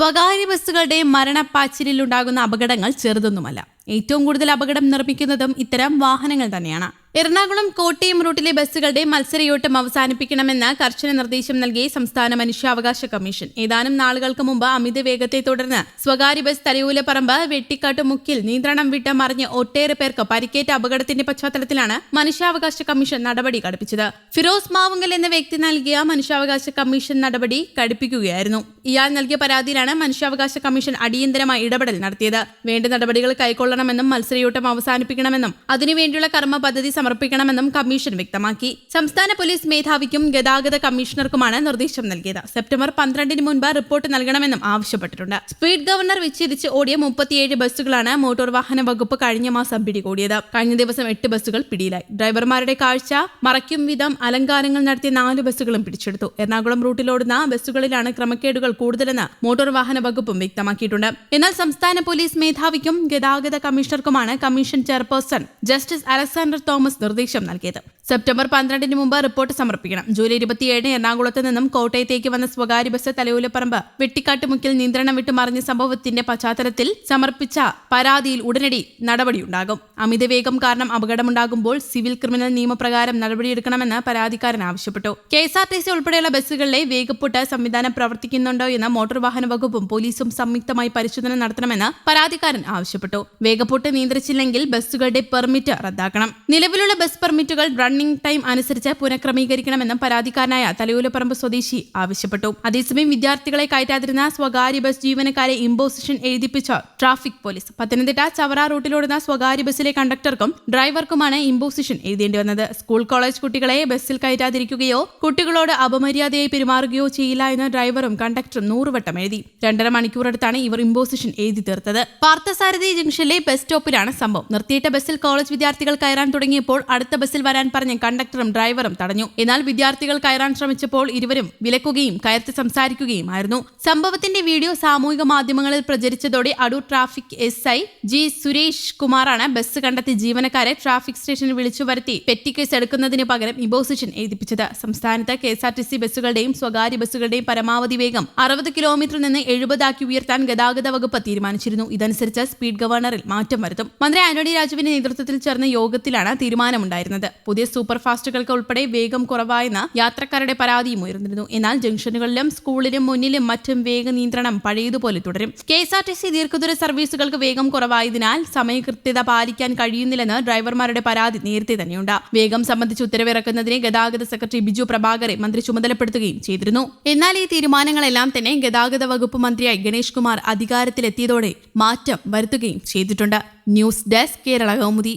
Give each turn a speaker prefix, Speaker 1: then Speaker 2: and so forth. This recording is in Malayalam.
Speaker 1: സ്വകാര്യ ബസ്സുകളുടെ മരണപ്പാച്ചിലിലുണ്ടാകുന്ന അപകടങ്ങൾ ചെറുതൊന്നുമല്ല. ഏറ്റവും കൂടുതൽ അപകടം നിർമ്മിക്കുന്നതും ഇത്തരം വാഹനങ്ങൾ തന്നെയാണ്. എറണാകുളം കോട്ടയം റൂട്ടിലെ ബസ്സുകളുടെ മത്സരയോട്ടം അവസാനിപ്പിക്കണമെന്ന് കർശന നിർദ്ദേശം നൽകി സംസ്ഥാന മനുഷ്യാവകാശ കമ്മീഷൻ. ഏതാനും നാളുകൾക്ക് മുമ്പ് അമിത വേഗത്തെ തുടർന്ന് സ്വകാര്യ ബസ് തലയൂലപ്പറമ്പ് വെട്ടിക്കാട്ടുമുക്കിൽ നിയന്ത്രണം വിട്ട് മറിഞ്ഞ് ഒട്ടേറെ പേർക്ക് പരിക്കേറ്റ അപകടത്തിന്റെ പശ്ചാത്തലത്തിലാണ് മനുഷ്യാവകാശ കമ്മീഷൻ നടപടി കടുപ്പിച്ചത്. ഫിറോസ് മാവുങ്കൽ എന്ന വ്യക്തി നൽകിയ മനുഷ്യാവകാശ കമ്മീഷൻ നടപടി കടുപ്പിക്കുകയായിരുന്നു. ഇയാൾ നൽകിയ പരാതിയിലാണ് മനുഷ്യാവകാശ കമ്മീഷൻ അടിയന്തരമായി ഇടപെടൽ നടത്തിയത്. വേണ്ട നടപടികൾ കൈക്കൊള്ളണമെന്നും മത്സരയോട്ടം അവസാനിപ്പിക്കണമെന്നും അതിനുവേണ്ടിയുള്ള കർമ്മ പദ്ധതി സമർപ്പിക്കണമെന്നും കമ്മീഷൻ വ്യക്തമാക്കി. സംസ്ഥാന പോലീസ് മേധാവിക്കും ഗതാഗത കമ്മീഷണർക്കുമാണ് നിർദ്ദേശം നൽകിയത്. സെപ്റ്റംബർ പന്ത്രണ്ടിന് മുൻപ് റിപ്പോർട്ട് നൽകണമെന്നും ആവശ്യപ്പെട്ടിട്ടുണ്ട്. സ്പീഡ് ഗവർണർ വിച്ഛേദിച്ച് ഓടിയ മുപ്പത്തിയേഴ് ബസ്സുകളാണ് മോട്ടോർ വാഹന വകുപ്പ് കഴിഞ്ഞ മാസം പിടികൂടിയത്. കഴിഞ്ഞ ദിവസം എട്ട് ബസ്സുകൾ പിടിയിലായി. ഡ്രൈവർമാരുടെ കാഴ്ച മറയ്ക്കും വിധം അലങ്കാരങ്ങൾ നടത്തിയ നാല് ബസ്സുകളും പിടിച്ചെടുത്തു. എറണാകുളം റൂട്ടിലോടുന്ന ബസ്സുകളിലാണ് ക്രമക്കേടുകൾ കൂടുതലെന്ന് മോട്ടോർ വാഹന വകുപ്പും വ്യക്തമാക്കിയിട്ടുണ്ട്. എന്നാൽ സംസ്ഥാന പോലീസ് മേധാവിക്കും ഗതാഗത കമ്മീഷണർക്കുമാണ് commission chairperson justice Alexander Thomas നിർദ്ദേശം നൽകിയത് സെപ്റ്റംബർ പന്ത്രണ്ടിന് മുമ്പ് റിപ്പോർട്ട് സമർപ്പിക്കണം. ജൂലൈ ഇരുപത്തിയേഴിന് എറണാകുളത്ത് നിന്നും കോട്ടയത്തേക്ക് വന്ന സ്വകാര്യ ബസ് തലയൂലപ്പറമ്പ് വെട്ടിക്കാട്ടുമുക്കിൽ നിയന്ത്രണം വിട്ട് മറിഞ്ഞ സംഭവത്തിന്റെ പശ്ചാത്തലത്തിൽ സമർപ്പിച്ച പരാതിയിൽ ഉടനടി നടപടിയുണ്ടാകും. അമിതവേഗം കാരണം അപകടമുണ്ടാകുമ്പോൾ സിവിൽ ക്രിമിനൽ നിയമപ്രകാരം നടപടിയെടുക്കണമെന്ന് പരാതിക്കാരൻ ആവശ്യപ്പെട്ടു. K S R T C ഉൾപ്പെടെയുള്ള ബസ്സുകളിലെ വേഗപ്പൂട്ട് സംവിധാനം പ്രവർത്തിക്കുന്നുണ്ടോ എന്ന് മോട്ടോർ വാഹന വകുപ്പും പോലീസും സംയുക്തമായി പരിശോധന നടത്തണമെന്ന് പരാതിക്കാരൻ ആവശ്യപ്പെട്ടു. വേഗപ്പൂട്ട് നിയന്ത്രിച്ചില്ലെങ്കിൽ ബസ്സുകളുടെ പെർമിറ്റ് റദ്ദാക്കണം. നിലവിലുള്ള ബസ് പെർമിറ്റുകൾ റണ്ണിംഗ് ടൈം അനുസരിച്ച് പുനഃക്രമീകരിക്കണമെന്നും പരാതിക്കാരനായ തലയൂലപ്പറമ്പ് സ്വദേശി ആവശ്യപ്പെട്ടു. അതേസമയം വിദ്യാർത്ഥികളെ കയറ്റാതിരുന്ന സ്വകാര്യ ബസ് ജീവനക്കാരെ ഇമ്പോസിഷൻ എഴുതിപ്പിച്ച ട്രാഫിക് പോലീസ്. പത്തനംതിട്ട ചവറ റൂട്ടിലോടുന്ന സ്വകാര്യ ബസ്സിലെ കണ്ടക്ടർക്കും ഡ്രൈവർക്കുമാണ് ഇമ്പോസിഷൻ എഴുതേണ്ടി വന്നത്. സ്കൂൾ കോളേജ് കുട്ടികളെ ബസ്സിൽ കയറ്റാതിരിക്കുകയോ കുട്ടികളോട് അപമര്യാദയായി പെരുമാറുകയോ ചെയ്യില്ല എന്ന് ഡ്രൈവറും കണ്ടക്ടറും നൂറുവട്ടം എഴുതി. രണ്ടര മണിക്കൂറെടുത്താണ് ഇവർ ഇമ്പോസിഷൻ എഴുതി തീർത്തത്. പാർത്ഥസാരഥി ജംഗ്ഷനിലെ ബസ് സ്റ്റോപ്പിലാണ് സംഭവം. നിർത്തിയിട്ട ബസ്സിൽ കോളേജ് വിദ്യാർത്ഥികൾ കയറാൻ തുടങ്ങിയപ്പോൾ അടുത്ത ബസ്സിൽ വരാൻ പറഞ്ഞ് കണ്ടക്ടറും ഡ്രൈവറും തടഞ്ഞു. എന്നാൽ വിദ്യാർത്ഥികൾ കയറാൻ ശ്രമിച്ചപ്പോൾ ഇരുവരും വിലക്കുകയും കയർത്ത് സംസാരിക്കുകയുമായിരുന്നു. സംഭവത്തിന്റെ വീഡിയോ സാമൂഹിക മാധ്യമങ്ങളിൽ പ്രചരിച്ചതോടെ Adoor traffic S I G Suresh കുമാറാണ് ബസ് കണ്ടെത്തി ജീവനക്കാരെ ട്രാഫിക് സ്റ്റേഷനിൽ വിളിച്ചു വരുത്തി പെറ്റി കേസ് എടുക്കുന്നതിന് പകരം ഇമ്പോസിഷൻ എഴുതിപ്പിച്ചത്. സംസ്ഥാനത്ത് K S R T C ബസ്സുകളുടെയും സ്വകാര്യ ബസ്സുകളുടെയും പരമാവധി വേഗം അറുപത് കിലോമീറ്ററിൽ നിന്ന് എഴുപതാക്കി ഉയർത്താൻ ഗതാഗത വകുപ്പ് തീരുമാനിച്ചിരുന്നു. ഇതനുസരിച്ച് സ്പീഡ് ഗവർണറിൽ മാറ്റം വരുത്തും. മന്ത്രി ആന്റണി രാജുവിന്റെ നേതൃത്വത്തിൽ ചേർന്ന യോഗത്തിലാണ് തീരുമാനമുണ്ടായിരുന്നത്. പുതിയ സൂപ്പർ ഫാസ്റ്റുകൾക്ക് ഉൾപ്പെടെ വേഗം കുറവായെന്ന യാത്രക്കാരുടെ പരാതിയും ഉയർന്നിരുന്നു. എന്നാൽ ജംഗ്ഷനുകളിലും സ്കൂളിലും മുന്നിലും മറ്റും വേഗ നിയന്ത്രണം പഴയതുപോലെ തുടരും. K S R T C ദീർഘദൂര സർവീസുകൾക്ക് വേഗം കുറവായതിനാൽ സമയകൃത്യത പാലിക്കാൻ കഴിയുന്നില്ലെന്ന് ഡ്രൈവർമാരുടെ പരാതി നേരത്തെ തന്നെയുണ്ട്. വേഗം സംബന്ധിച്ച് ഉത്തരവിറക്കുന്നതിന് ഗതാഗത സെക്രട്ടറി ബിജു പ്രഭാകറെ മന്ത്രി ചുമതലപ്പെടുത്തുകയും ചെയ്തിരുന്നു. എന്നാൽ ഈ തീരുമാനങ്ങളെല്ലാം തന്നെ ഗതാഗത വകുപ്പ് മന്ത്രിയായി ഗണേഷ് കുമാർ അധികാരത്തിലെത്തിയതോടെ മാറ്റം വരുത്തുകയും ചെയ്തിട്ടുണ്ട്. News desk Kerala Kaumudi.